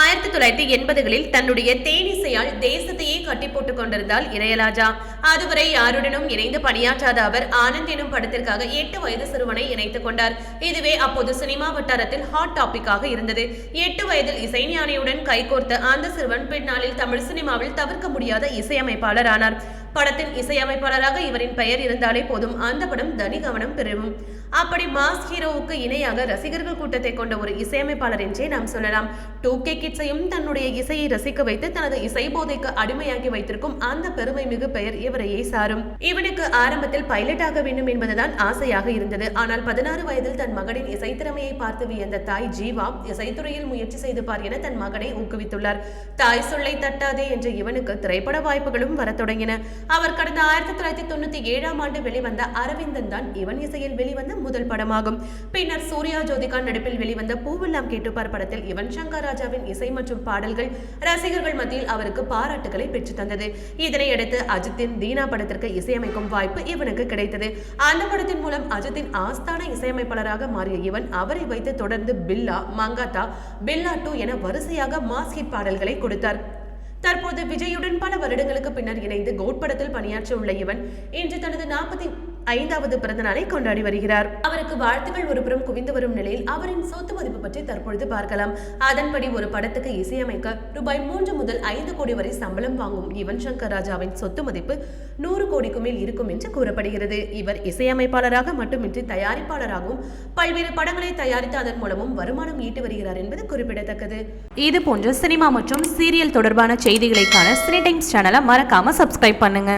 ஆயிரத்தி தொள்ளாயிரத்தி எண்பதுகளில் தன்னுடைய தேனிசையால் தேசத்தையே கட்டி போட்டுக் கொண்டிருந்தால் இளையராஜா. அதுவரை யாருடனும் இணைந்து பணியாற்றாத அவர் ஆனந்த் எனும் படத்திற்காக எட்டு வயது சிறுவனை இணைத்துக் கொண்டார். இதுவே அப்போது சினிமா வட்டாரத்தில் ஹாட் டாபிக்காக இருந்தது. எட்டு வயதில் இசைஞானியுடன் கைகோர்த்த அந்த சிறுவன் பின்னாளில் தமிழ் சினிமாவில் தவிர்க்க முடியாத இசையமைப்பாளர் ஆனார். படத்தின் இசையமைப்பாளராக இவரின் பெயர் இருந்தாலே போதும். அந்த படம் தனி கவனம் பெறும். அப்படி மாஸ் ஹீரோவுக்கு இணையாக ரசிகர்கள் கூட்டத்தை கொண்ட ஒரு இசையமைப்பாளர் என்றே நாம் சொல்லலாம். டூ கே கிட்ஸையும் தன்னுடைய இசையை ரசிக்க வைத்து தனது இசை போதைக்கு அடிமையாக்கி வைத்திருக்கும் அந்த பெருமை மிகு பெயர் இவரையே சாரும். இவனுக்கு ஆரம்பத்தில் பைலட் ஆக வேண்டும் என்பதுதான் ஆசையாக இருந்தது. ஆனால் பதினாறு வயதில் தன் மகனின் இசைத்திறமையை பார்த்து வியந்த தாய் ஜீவா இசைத்துறையில் முயற்சி செய்து பார் என தன் மகனை ஊக்குவித்துள்ளார். தாய் சொல்லை தட்டாதே என்ற இவனுக்கு திரைப்பட வாய்ப்புகளும் வரத் தொடங்கின. அவர் கடந்த ஆயிரத்தி தொள்ளாயிரத்தி தொண்ணூத்தி ஏழாம் ஆண்டு வெளிவந்த அரவிந்தன் தான் இவன் இசையில் வெளிவந்த முதல் படமாகும். பின்னர் சூர்யா ஜோதிகா நடிப்பில் வெளிவந்த பூவெல்லாம் கேட்டுப்பார் படத்தில் யுவன் சங்கர் ராஜாவின் இசை மற்றும் பாடல்கள் ரசிகர்கள் மத்தியில் அவருக்கு பாராட்டுகளை பெற்று தந்தது. இதனையடுத்து அஜித்தின் தீனா படத்திற்கு இசையமைக்கும் வாய்ப்பு இவனுக்கு கிடைத்தது. அந்த படத்தின் மூலம் அஜித்தின் ஆஸ்தான இசையமைப்பாளராக மாறிய இவன் அவரை வைத்து தொடர்ந்து பில்லா மங்காத்தா பில்லா டூ என வரிசையாக மாஸ் ஹிட் பாடல்களை கொடுத்தார். தற்போது விஜயுடன் பல வருடங்களுக்கு பின்னர் இணைந்து கோட் படத்தில் பணியாற்றியுள்ள உள்ள இவன் இன்று தனது நாற்பத்தி ஐந்தாவது பிறந்த நாளை கொண்டாடி வருகிறார். அவருக்கு வாழ்த்துக்கள் ஒருபுறம் குவிந்து வரும் நிலையில் அவரின் சொத்து மதிப்பு பற்றி தற்பொழுது பார்க்கலாம். அதன்படி ஒரு படத்துக்கு இசையமைக்க ரூபாய் மூன்று முதல் ஐந்து கோடி வரை சம்பளம் வாங்கும் யுவன் சங்கர் ராஜாவின் சொத்து மதிப்பு நூறு கோடிக்கு மேல் இருக்கும் என்று கூறப்படுகிறது. இவர் இசையமைப்பாளராக மட்டுமின்றி தயாரிப்பாளராகவும் பல்வேறு படங்களை தயாரித்து அதன் மூலமும் வருமானம் ஈட்டி வருகிறார் என்பது குறிப்பிடத்தக்கது. இது போன்ற சினிமா மற்றும் சீரியல் தொடர்பான செய்திகளை காண சினி டைம்ஸ் சேனலை மறக்காம சப்ஸ்கிரைப் பண்ணுங்க.